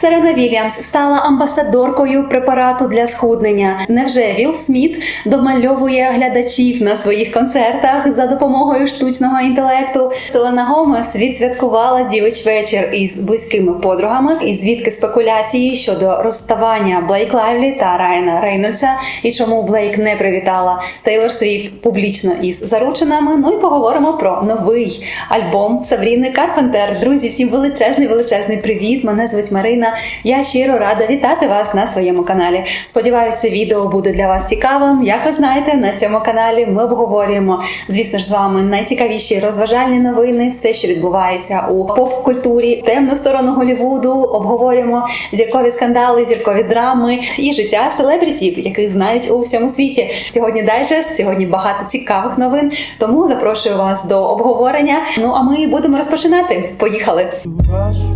Серена Вільямс стала амбасадоркою препарату для схуднення. Невже Вілл Сміт домальовує глядачів на своїх концертах за допомогою штучного інтелекту? Селена Гомес відсвяткувала дівич вечір із близькими подругами, і звідки спекуляції щодо розставання Блейк Лайвлі та Райана Рейнольдса, і чому Блейк не привітала Тейлор Свіфт публічно із заручинами. Ну і поговоримо про новий альбом Сабріни Карпентер. Друзі, всім величезний величезний привіт! Мене звуть Марина. Я щиро рада вітати вас на своєму каналі. Сподіваюся, відео буде для вас цікавим. Як ви знаєте, на цьому каналі ми обговорюємо, звісно ж, з вами найцікавіші розважальні новини, все, що відбувається у поп-культурі, темну сторону Голівуду. Обговорюємо зіркові скандали, зіркові драми і життя селебрітів, яких знають у всьому світі. Сьогодні дайджест, сьогодні багато цікавих новин. Тому запрошую вас до обговорення. Ну а ми будемо розпочинати. Поїхали! rush,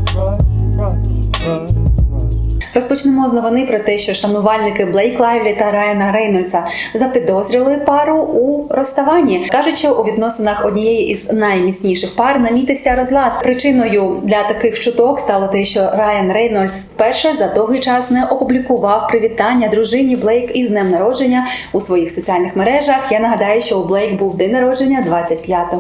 trust. Розпочнемо з новини про те, що шанувальники Блейк Лайвлі та Райана Рейнольдса запідозрили пару у розставанні. кажуть, що у відносинах однієї із найміцніших пар намітився розлад. Причиною для таких чуток стало те, що Райан Рейнольдс вперше за довгий час не опублікував привітання дружині Блейк із днем народження у своїх соціальних мережах. Я нагадаю, що у Блейк був день народження 25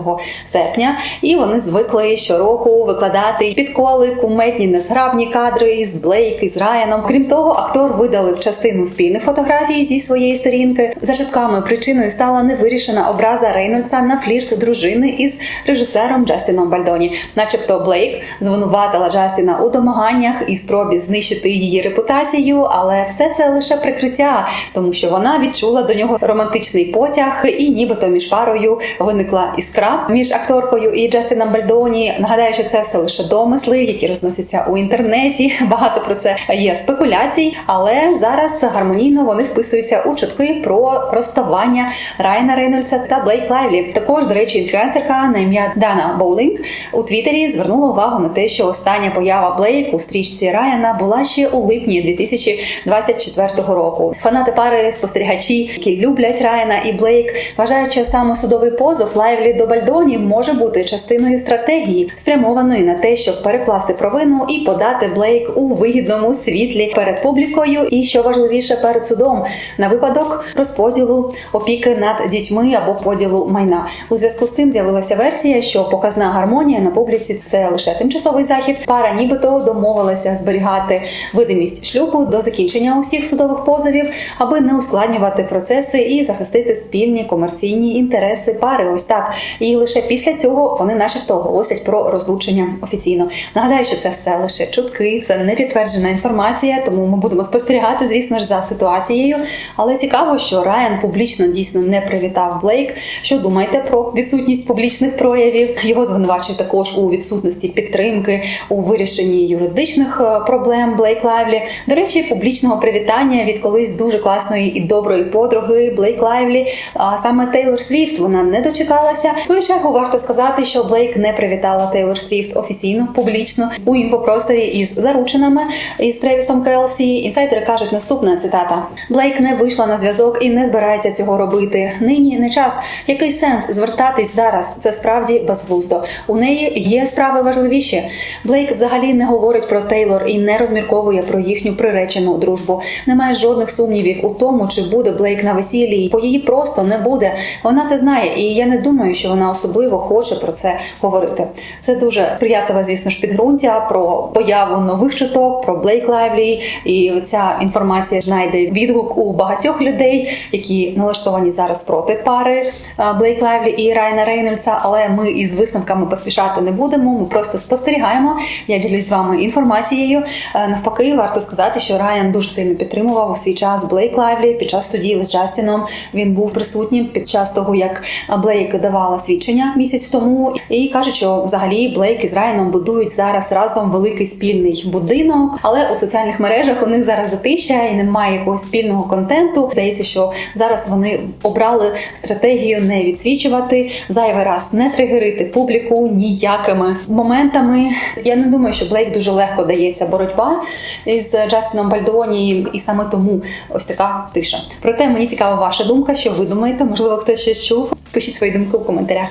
серпня, і вони звикли щороку викладати підколи, куметні незграбні кадри із Блейк із Райаном. Крім того, актор видалив частину спільних фотографій зі своєї сторінки. За чутками причиною стала невирішена образа Рейнольдса на флірт дружини із режисером Джастіном Бальдоні. Начебто Блейк звинуватила Джастіна у домаганнях і спробі знищити її репутацію, але все це лише прикриття, тому що вона відчула до нього романтичний потяг, і нібито між парою виникла іскра між акторкою і Джастіном Бальдоні. Нагадаю, що це все лише домисли, які розносяться у інтернеті. Багато про це є спекуляцій, але зараз гармонійно вони вписуються у чутки про розставання Райана Рейнольдса та Блейк Лайвлі. Також, до речі, інфлюенсерка на ім'я Дана Боулінг у Твіттері звернула увагу на те, що остання поява Блейк у стрічці Райана була ще у липні 2024 року. Фанати пари, спостерігачі, які люблять Райана і Блейк, вважають, що саме судовий позов Лайвлі до Бальдоні може бути частиною стратегії, спрямованої на те, щоб перекласти провину і подати Блейк у вигідному світлі перед публікою, і що важливіше перед судом на випадок розподілу опіки над дітьми або поділу майна. У зв'язку з цим з'явилася версія, що показна гармонія на публіці це лише тимчасовий захід. Пара нібито домовилася зберігати видимість шлюбу до закінчення усіх судових позовів, аби не ускладнювати процеси і захистити спільні комерційні інтереси пари. Ось так. І лише після цього вони, начебто, оголосять про розлучення офіційно. Нагадаю, що це все лише чутки, це не підтверджена інформація, тому ми будемо спостерігати, звісно ж, за ситуацією. Але цікаво, що Райан публічно дійсно не привітав Блейк. Що думаєте про відсутність публічних проявів? Його звинувачують також у відсутності підтримки у вирішенні юридичних е, проблем Блейк Лайвлі. До речі, публічного привітання від колись дуже класної і доброї подруги Блейк Лайвлі. А саме Тейлор Свіфт вона не дочекалася. В свою чергу варто сказати, що Блейк не привітала Тейлор Свіфт офіційно, публічно у інфопросторі із зарученими із Тревісом Келсі. Інсайдери кажуть наступна цитата: Блейк не вийшла на зв'язок і не збирається цього робити. Нині не час. Який сенс звертатись зараз? Це справді безглуздо. У неї є справи важливіші. Блейк взагалі не говорить про Тейлор і не розмірковує про їхню приречену дружбу. Немає жодних сумнівів у тому, чи буде Блейк на весіллі, бо її просто не буде. Вона це знає, і я не думаю, що вона особливо хоче про це говорити. Це дуже сприятливе, звісно ж, підґрунтя про появу нових чуток, про Блейк Лайвлі. І ця інформація знайде відгук у багатьох людей, які налаштовані зараз проти пари Блейк Лайвлі і Райана Рейнольдса. Але ми із висновками поспішати не будемо. Ми просто спостерігаємо. Я ділюсь з вами інформацією. Е, Навпаки, варто сказати, що Райан дуже сильно підтримував у свій час Блейк Лайвлі під час судів з Джастіном. Він був присутнім під час того, як Блейк давала свідчення місяць тому. І кажуть, що взагалі Блейк із Райаном будують зараз разом великий спільний будинок, але у соціальних мережах у них зараз затища і немає якогось спільного контенту. Здається, що зараз вони обрали стратегію не відсвічувати зайвий раз, не тригерити публіку ніякими моментами. Я не думаю, що Блейк дуже легко дається боротьба із Джастіном Бальдоні, і саме тому ось така тиша. Проте мені цікава ваша думка, що ви думаєте? Можливо, хтось щось чув. Пишіть свої думки у коментарях.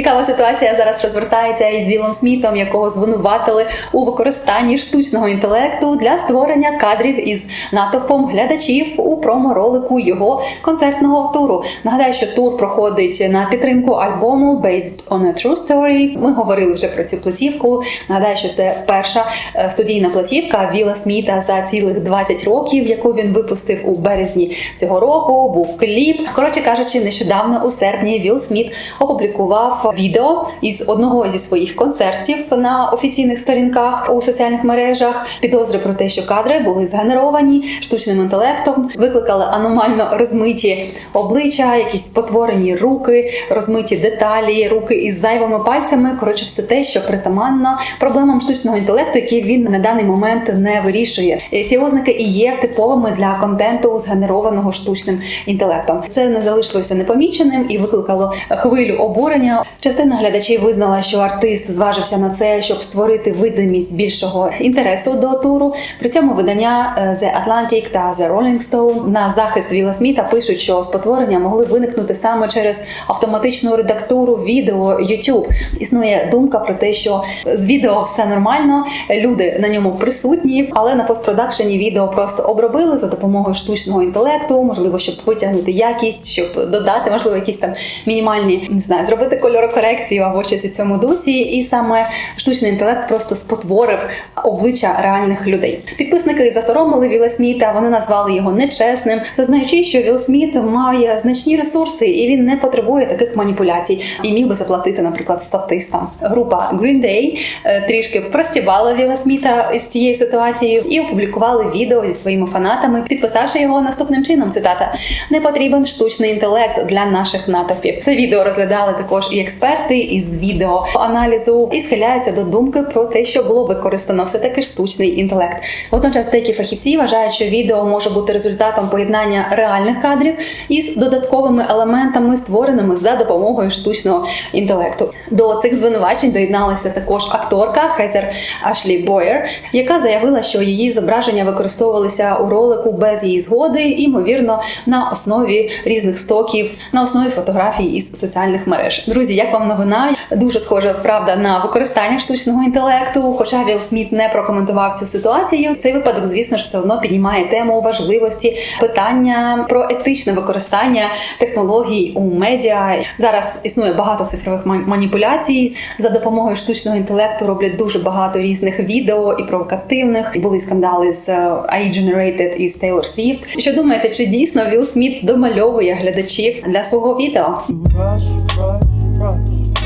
Цікава ситуація зараз розвертається із Вілом Смітом, якого звинуватили у використанні штучного інтелекту для створення кадрів із натовпом глядачів у промо-ролику його концертного туру. Нагадаю, що тур проходить на підтримку альбому Based on a True Story. Ми говорили вже про цю платівку. Нагадаю, що це перша е, студійна платівка Віла Сміта за цілих 20 років, яку він випустив у березні цього року. Був кліп. Коротше кажучи, нещодавно у серпні Віл Сміт опублікував відео із одного зі своїх концертів на офіційних сторінках у соціальних мережах. Підозри про те, що кадри були згенеровані штучним інтелектом, викликали аномально розмиті обличчя, якісь спотворені руки, розмиті деталі, руки із зайвими пальцями. Коротше, все те, що притаманно проблемам штучного інтелекту, які він на даний момент не вирішує. Ці ознаки і є типовими для контенту, згенерованого штучним інтелектом. Це не залишилося непоміченим і викликало хвилю обурення. Частина глядачів визнала, що артист зважився на це, щоб створити видимість більшого інтересу до туру. При цьому видання е, The Atlantic та The Rolling Stone на захист Віла Сміта пишуть, що спотворення могли виникнути саме через автоматичну редактуру відео YouTube. Існує думка про те, що з відео все нормально, люди на ньому присутні, але на постпродакшені відео просто обробили за допомогою штучного інтелекту, можливо, щоб витягнути якість, щоб додати, можливо, якісь там мінімальні не знаю, зробити кольорокорекцію або щось у цьому дусі. І саме штучний інтелект просто спотворив обличчя реальних людей. Підписники засоромили Віла Сміта. Вони назвали його нечесним, зазнаючи, що Віл Сміт має значні ресурси і він не потребує таких маніпуляцій і міг би заплатити, наприклад, статистам. Група Green Day е, трішки простібала Віла Сміта з цією ситуацією і опублікували відео зі своїми фанатами, підписавши його наступним чином. Цитата: не потрібен штучний інтелект для наших натовпів. Це відео розглядали також і експерти із відеоаналізу і схиляються до думки про те, що було використано все таки штучний інтелект. Водночас деякі фахівці вважають, що відео може бути результатом поєднання реальних кадрів із додатковими елементами, створеними за допомогою штучного інтелекту. До цих звинувачень доєдналася також акторка Хезер Ашлі Бойер, яка заявила, що її зображення використовувалися у ролику без її згоди, і, ймовірно, на основі різних стоків, на основі фотографій із соціальних мереж. Друзі, як вам новина? Дуже схожа правда на використання штучного інтелекту. Хоча Вілл Сміт не прокоментував цю ситуацію, цей випадок, звісно ж, все одно піднімає тему важливості питання про етичне використання технологій у медіа. Зараз існує багато цифрових ма- маніпуляцій. За допомогою штучного інтелекту роблять дуже багато різних відео і провокативних. Були скандали з е, AI Generated і з Taylor Swift. Що думаєте, чи дійсно Вілл Сміт домальовує глядачів для свого відео?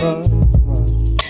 lover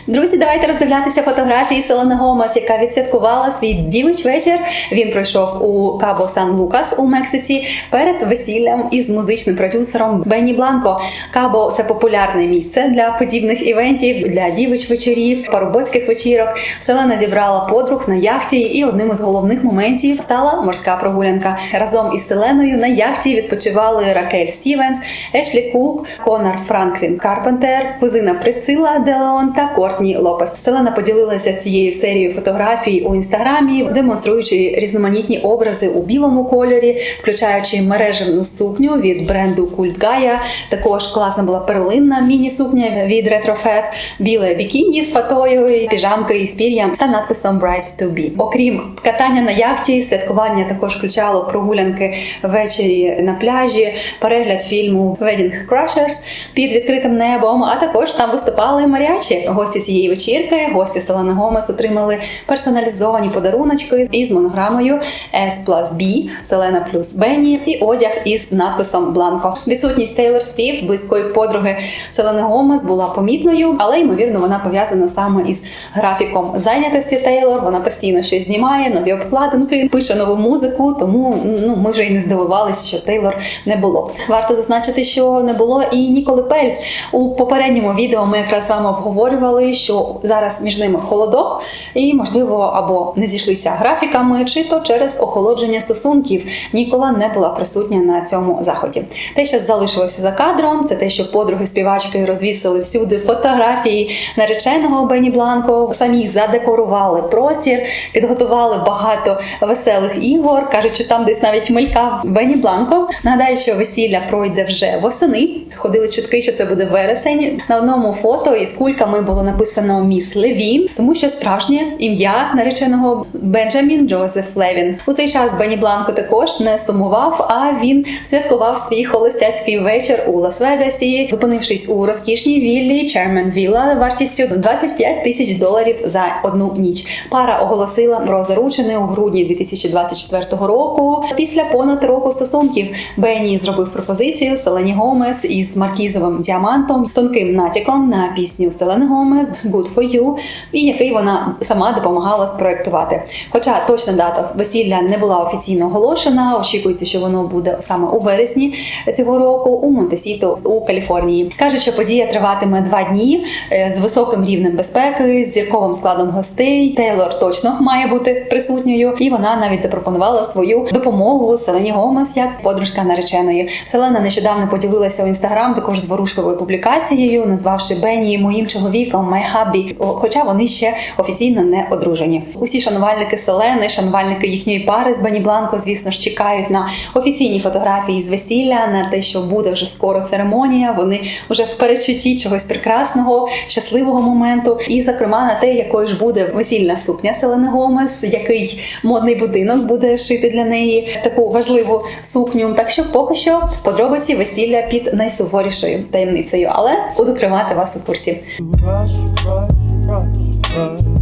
Друзі, давайте роздивлятися фотографії Селени Гомес, яка відсвяткувала свій дівич вечір. Він пройшов у Кабо Сан Лукас у Мексиці перед весіллям із музичним продюсером Бенні Бланко. Кабо це популярне місце для подібних івентів, для дівич вечорів, парубоцьких вечірок. Селена зібрала подруг на яхті, і одним із головних моментів стала морська прогулянка. Разом із Селеною на яхті відпочивали Ракель Стівенс, Ешлі Кук, Конор Франклін Карпентер, кузина Присила Делеон та Кортні Лопес. Селена поділилася цією серією фотографій у інстаграмі, демонструючи різноманітні образи у білому кольорі, включаючи мережевну сукню від бренду Культ Гая. Також класна була перлинна міні-сукня від Retrofet, біле бікіні з фатою, піжамки із пір'ям та надписом Bright to be. Окрім катання на яхті, святкування також включало прогулянки ввечері на пляжі, перегляд фільму Wedding Crushers під відкритим небом. А також там виступали маріачі. Гості цієї вечірки, гості Селена Гомес отримали персоналізовані подаруночки із монограмою S plus B, Селена плюс Бенні і одяг із надписом Бланко. Відсутність Тейлор Свіфт, близької подруги Селени Гомес, була помітною, але ймовірно вона пов'язана саме із графіком зайнятості Тейлор. Вона постійно щось знімає, нові обкладинки, пише нову музику. Тому ну ми вже й не здивувалися, що Тейлор не було. Варто зазначити, що не було і Ніколи Пельц. У попередньому відео ми якраз з вами обговорювали, що зараз між ними холодок, і можливо або не зійшлися графіками, чи то через охолодження стосунків Нікола не була присутня на цьому заході. Те, що залишилося за кадром, це те, що подруги співачки розвісили всюди фотографії нареченого Бені Бланко, самі задекорували простір, підготували багато веселих ігор. кажуть, що там десь навіть мелькав Бені Бланко. Нагадаю, що весілля пройде вже восени. Ходили чутки, що це буде вересень. На одному фото із кульками було написано Міс Левін, тому що справжнє ім'я нареченого Бенджамін Джозеф Левін. У цей час Бені Бланко також не сумував, а він святкував свій холостяцький вечір у Лас-Вегасі, зупинившись у розкішній віллі Чермен Вілла вартістю 25 тисяч доларів за одну ніч. Пара оголосила про заручини у грудні 2024 року. Після понад року стосунків Бенні зробив пропозицію Селені Гомес із маркізовим діамантом, тонким натяком на пісню Селени Гомес «Good for you», і який вона сама допомагала спроектувати. Хоча точна дата весілля не була офіційно оголошена, очікується, що воно буде саме у вересні цього року у Монтесіто у Каліфорнії. Кажуть, що подія триватиме два дні е, з високим рівнем безпеки, з зірковим складом гостей. Тейлор точно має бути присутньою, і вона навіть запропонувала свою допомогу Селені Гомес як подружка нареченої. Селена нещодавно поділилася у інстаграм також зворушливою публікацією, назвавши Бенні моїм чоловіком О, хоча вони ще офіційно не одружені. Усі шанувальники Селени, шанувальники їхньої пари з Бенні Бланко, звісно ж, чекають на офіційні фотографії з весілля, на те, що буде вже скоро церемонія. Вони вже в передчутті чогось прекрасного, щасливого моменту, і зокрема на те, якою ж буде весільна сукня Селени Гомес, який модний будинок буде шити для неї таку важливу сукню. Так що поки що подробиці весілля під найсуворішою таємницею, але буду тримати вас у курсі. Oh.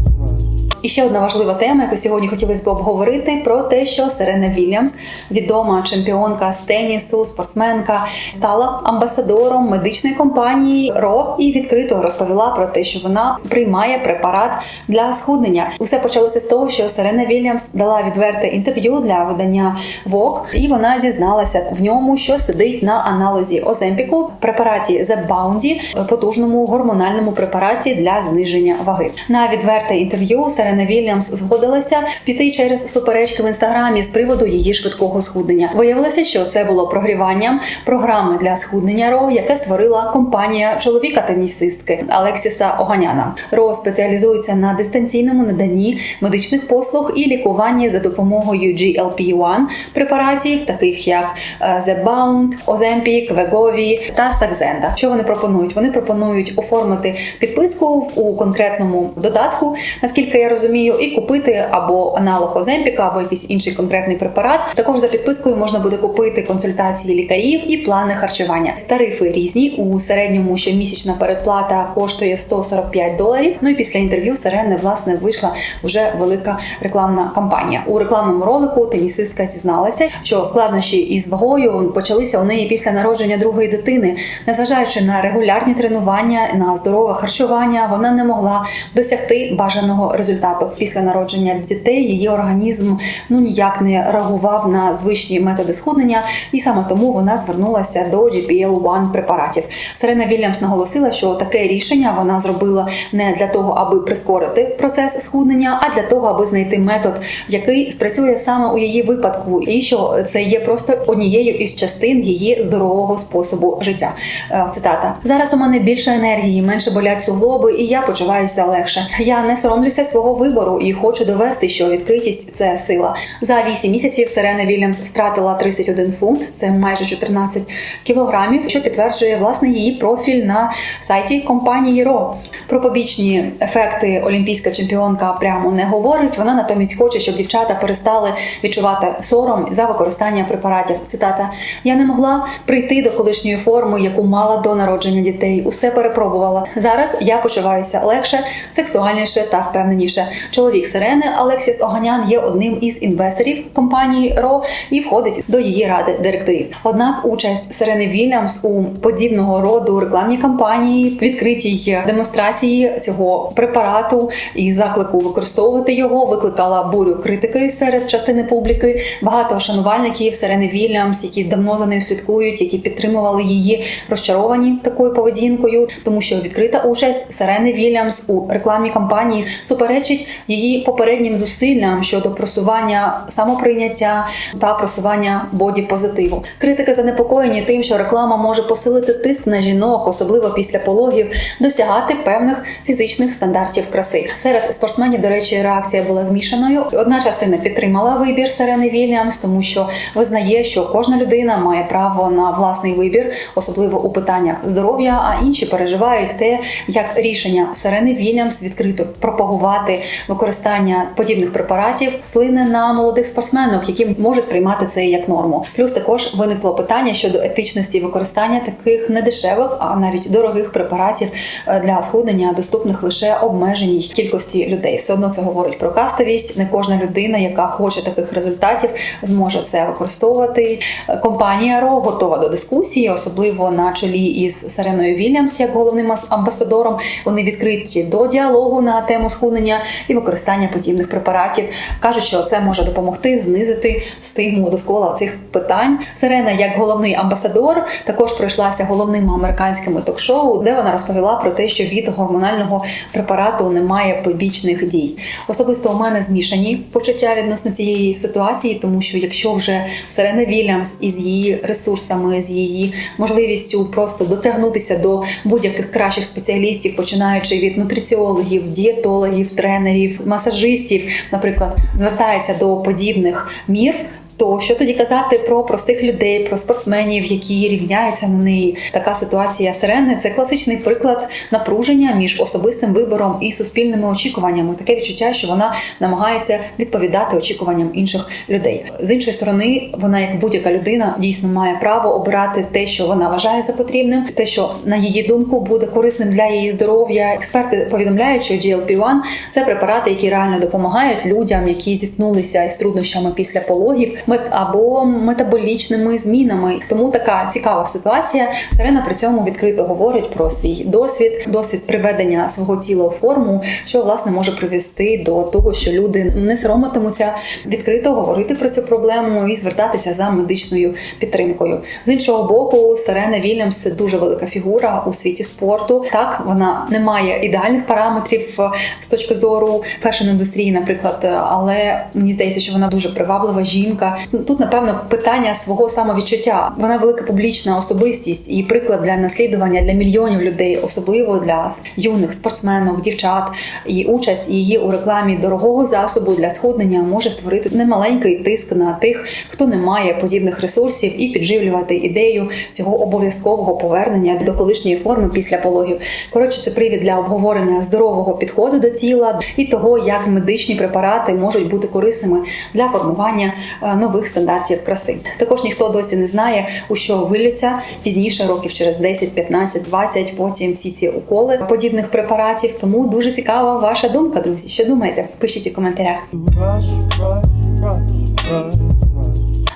І ще одна важлива тема, яку сьогодні хотілося б обговорити, про те, що Серена Вільямс, відома чемпіонка з тенісу, спортсменка, стала амбасадором медичної компанії РО і відкрито розповіла про те, що вона приймає препарат для схуднення. Усе почалося з того, що Серена Вільямс дала відверте інтерв'ю для видання Vogue, і вона зізналася в ньому, що сидить на аналозі Оземпіку, препараті The Bounty, потужному гормональному препараті для зниження ваги. На відверте інтерв'ю Серена Вільямс згодилася піти через суперечки в інстаграмі з приводу її швидкого схуднення. Виявилося, що це було прогріванням програми для схуднення РО, яке створила компанія чоловіка тенісистки Алексіса Оганяна. РО спеціалізується на дистанційному наданні медичних послуг і лікуванні за допомогою GLP-1 препаратів, таких як е, Zebound, Ozempic, Wegovy та Saxenda. Що вони пропонують? Вони пропонують оформити підписку у конкретному додатку, наскільки я розумію, і купити або аналог Оземпіка, або якийсь інший конкретний препарат. Також за підпискою можна буде купити консультації лікарів і плани харчування. Тарифи різні. У середньому щомісячна передплата коштує 145 доларів. Ну і після інтерв'ю Сирени власне вийшла вже велика рекламна кампанія. У рекламному ролику тенісистка зізналася, що складнощі із вагою почалися у неї після народження другої дитини. Незважаючи на регулярні тренування, на здорове харчування, вона не могла досягти бажаного результату. Після народження дітей її організм ну ніяк не реагував на звичні методи схуднення, і саме тому вона звернулася до GPL-1 препаратів. Серена Вільямс наголосила, що таке рішення вона зробила не для того, аби прискорити процес схуднення, а для того, аби знайти метод, який спрацює саме у її випадку, і що це є просто однією із частин її здорового способу життя. Е, Цитата: зараз у мене більше енергії, менше болять суглоби, і я почуваюся легше. Я не соромлюся свого вибору і хочу довести, що відкритість це сила. За 8 місяців Серена Вільямс втратила 31 фунт, це майже 14 кілограмів, що підтверджує власне її профіль на сайті компанії РО. Про побічні ефекти олімпійська чемпіонка прямо не говорить. Вона натомість хоче, щоб дівчата перестали відчувати сором за використання препаратів. Цитата: Я не могла прийти до колишньої форми, яку мала до народження дітей. Усе перепробувала. Зараз я почуваюся легше, сексуальніше та впевненіше. Чоловік Сирени Алексіс Оганян є одним із інвесторів компанії РО і входить до її ради директорів. Однак участь Сирени Вільямс у подібного роду рекламній кампанії, відкритій демонстрації цього препарату і заклику використовувати його викликала бурю критики серед частини публіки. Багато шанувальників Сирени Вільямс, які давно за нею слідкують, які підтримували її, розчаровані такою поведінкою, тому що відкрита участь Сирени Вільямс у рекламній кампанії суперечить її попереднім зусиллям щодо просування самоприйняття та просування боді-позитиву. Критики занепокоєні тим, що реклама може посилити тиск на жінок, особливо після пологів, досягати певних фізичних стандартів краси. Серед спортсменів, до речі, реакція була змішаною. Одна частина підтримала вибір Сирени Вільямс, тому що визнає, що кожна людина має право на власний вибір, особливо у питаннях здоров'я. А інші переживають те, як рішення Сирени Вільямс відкрито пропагувати використання подібних препаратів вплине на молодих спортсменок, які можуть сприймати це як норму. Плюс також виникло питання щодо етичності використання таких недешевих, а навіть дорогих препаратів е, для схуднення, доступних лише обмеженій кількості людей. Все одно це говорить про кастовість. Не кожна людина, яка хоче таких результатів, зможе це використовувати. Компанія РО готова до дискусії, особливо на чолі із Сиреною Вільямс, як головним ас- амбасадором. Вони відкриті до діалогу на тему схуднення і використання подібних препаратів. кажуть, що це може допомогти знизити стигму довкола цих питань. Сирена, як головний амбасадор, також пройшлася головними американськими ток-шоу, де вона розповіла про те, що від гормонального препарату немає побічних дій. Особисто у мене змішані почуття відносно цієї ситуації, тому що якщо вже Сирена Вільямс із її ресурсами, з її можливістю просто дотягнутися до будь-яких кращих спеціалістів, починаючи від нутриціологів, дієтологів, тренерів, масажистів, наприклад, звертається до подібних мір. То що тоді казати про простих людей, про спортсменів, які рівняються на неї? Така ситуація сирени це класичний приклад напруження між особистим вибором і суспільними очікуваннями. Таке відчуття, що вона намагається відповідати очікуванням інших людей. З іншої сторони, вона, як будь-яка людина, дійсно має право обирати те, що вона вважає за потрібним, те, що на її думку буде корисним для її здоров'я. Експерти повідомляють, що GLP-1 – це препарати, які реально допомагають людям, які зіткнулися із труднощами після пологів або метаболічними змінами. Тому така цікава ситуація. Сирена при цьому відкрито говорить про свій досвід, досвід приведення свого тіла у форму, що власне може привести до того, що люди не соромитимуться відкрито говорити про цю проблему і звертатися за медичною підтримкою. З іншого боку, Сирена Вільямс це дуже велика фігура у світі спорту. Так вона не має ідеальних параметрів е, з точки зору фешн-індустрії, наприклад, е, але мені здається, що вона дуже приваблива жінка. Тут, напевно, питання свого самовідчуття. Вона велика публічна особистість і приклад для наслідування для мільйонів людей, особливо для юних спортсменок, дівчат. І участь її у рекламі дорогого засобу для сходнення може створити немаленький тиск на тих, хто не має подібних ресурсів, і підживлювати ідею цього обов'язкового повернення до колишньої форми після пологів. Коротше, це привід для обговорення здорового підходу до тіла і того, як медичні препарати можуть бути корисними для формування е, нових стандартів краси. Також ніхто досі не знає, у що виліться пізніше, років через 10, 15, 20, потім всі ці уколи подібних препаратів. Тому дуже цікава ваша думка, друзі. Що думаєте? Пишіть у коментарях.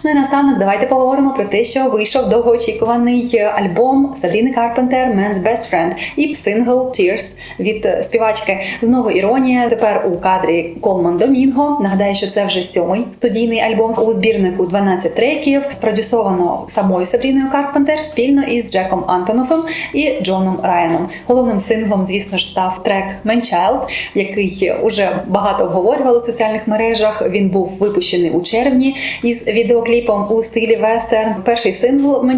Ну і наостанок давайте поговоримо про те, що вийшов довгоочікуваний альбом Сабріни Карпентер Man's Best Friend і сингл Tears від е, співачки. Знову іронія. Тепер у кадрі Колман Домінго. Нагадаю, що це вже сьомий студійний альбом у збірнику 12 треків, спродюсовано самою Сабріною Карпентер спільно із Джеком Антонофом і Джоном Райаном. Головним синглом, звісно ж, став трек Man Child, який уже багато обговорювали в соціальних мережах. Він був випущений у червні із відеокліпом у стилі вестерн. Перший сингл Man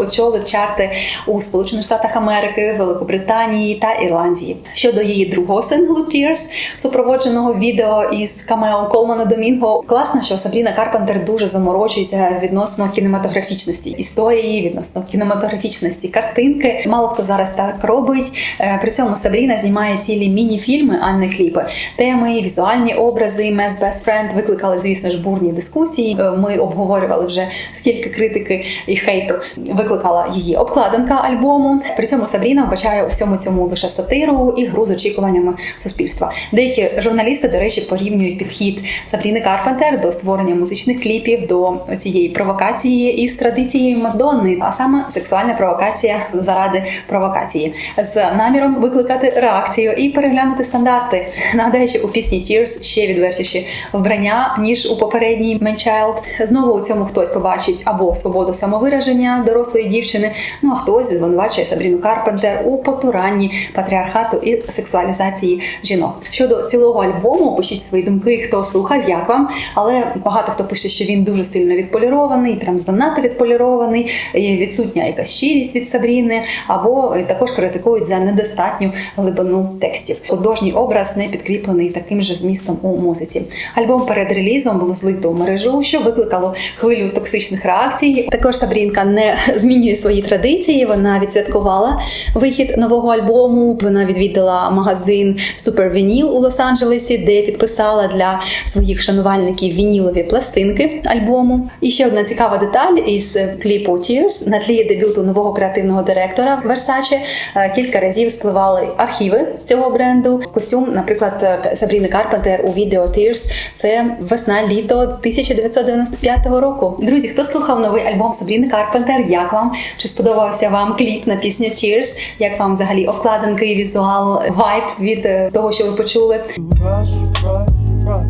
очолив чарти у Сполучених Штатах Америки, Великобританії та Ірландії. Щодо її другого синглу Tears, супроводженого відео із камео Колмана Домінго, класно, що Сабріна Карпентер дуже заморочується відносно кінематографічності історії, відносно кінематографічності картинки. Мало хто зараз так робить. Е, При цьому Сабріна знімає цілі міні-фільми, а не кліпи. Теми, візуальні образи Man's Best Friend викликали, звісно ж, бурні дискусії. Е, Ми обговорюємо обговорювали вже скільки критики і хейту викликала її обкладинка альбому. При цьому Сабріна вбачає у всьому цьому лише сатиру і гру з очікуваннями суспільства. Деякі журналісти, до речі, порівнюють підхід Сабріни Карпентер до створення музичних кліпів, до цієї провокації із традицією Мадонни, а саме сексуальна провокація заради провокації, з наміром викликати реакцію і переглянути стандарти. Нагадаю, що у пісні Tears ще відвертіші вбрання ніж у попередній Man Child. Знову у цьому хтось побачить або свободу самовираження дорослої дівчини, ну а хтось звинувачує Сабріну Карпентер у потуранні патріархату і сексуалізації жінок. Щодо цілого альбому, пишіть свої думки, хто слухав, як вам. Але багато хто пише, що він дуже сильно відполірований, прям занадто відполірований, відсутня якась щирість від Сабріни, або також критикують за недостатню глибину текстів. Художній образ не підкріплений таким же змістом у музиці. Альбом перед релізом було злито у мережу, що викликало хвилю токсичних реакцій. Також Сабрінка не змінює свої традиції. Вона відсвяткувала вихід нового альбому. Вона відвідала магазин Super Vinyl у Лос-Анджелесі, де підписала для своїх шанувальників вінілові пластинки альбому. І ще одна цікава деталь із кліпу Tears на тлі дебюту нового креативного директора Versace е, кілька разів спливали архіви цього бренду. Костюм, наприклад, Сабріни Карпентер у відео Tears – це весна-літо 1995 року. Друзі, хто слухав новий альбом Сабріни Карпентер? Як вам? Чи сподобався вам кліп на пісню Tears? Як вам взагалі обкладинки, візуал, вайб від е, того, що ви почули? Rush, rush, rush,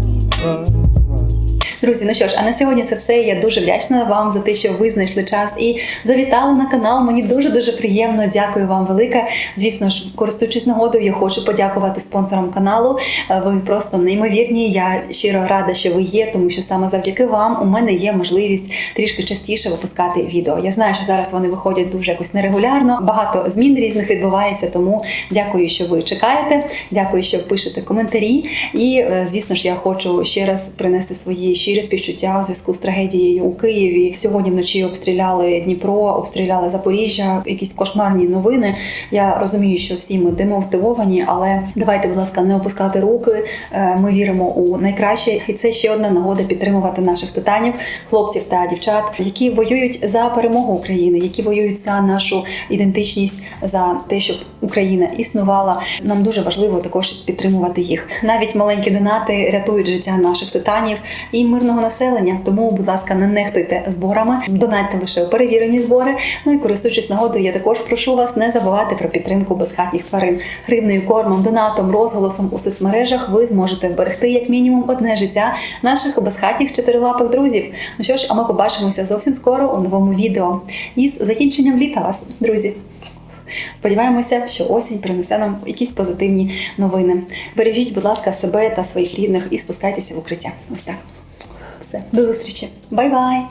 rush. Друзі, ну що ж, а на сьогодні це все. Я дуже вдячна вам за те, що ви знайшли час і завітали на канал. Мені дуже дуже приємно. Дякую вам велике. Звісно ж, користуючись нагодою, я хочу подякувати спонсорам каналу. Е, Ви просто неймовірні. Я щиро рада, що ви є, тому що саме завдяки вам у мене є можливість трішки частіше випускати відео. Я знаю, що зараз вони виходять дуже якось нерегулярно. Багато змін різних відбувається. Тому дякую, що ви чекаєте. Дякую, що пишете коментарі. І е, звісно ж, я хочу ще раз принести свої щирі співчуття у зв'язку з трагедією у Києві. Сьогодні вночі обстріляли Дніпро, обстріляли Запоріжжя, якісь кошмарні новини. Я розумію, що всі ми демотивовані, але давайте, будь ласка, не опускати руки. Е, Ми віримо у найкраще, і це ще одна нагода підтримувати наших титанів, хлопців та дівчат, які воюють за перемогу України, які воюють за нашу ідентичність, за те, щоб Україна існувала. Нам дуже важливо також підтримувати їх. Навіть маленькі донати рятують життя наших титанів і мирного населення. Тому, будь ласка, не нехтуйте зборами, донатьте лише перевірені збори. Ну і користуючись нагодою, я також прошу вас не забувати про підтримку безхатніх тварин. Гривною кормом, донатом, розголосом у соцмережах ви зможете вберегти як мінімум одне життя наших безхатніх чотирилапих друзів. Ну що ж, а ми побачимося зовсім скоро у новому відео. І з закінченням літа вас, друзі. Сподіваємося, що осінь принесе нам якісь позитивні новини. Бережіть, будь ласка, себе та своїх рідних і спускайтеся в укриття. Ось так. Все, до зустрічі. Бай-бай!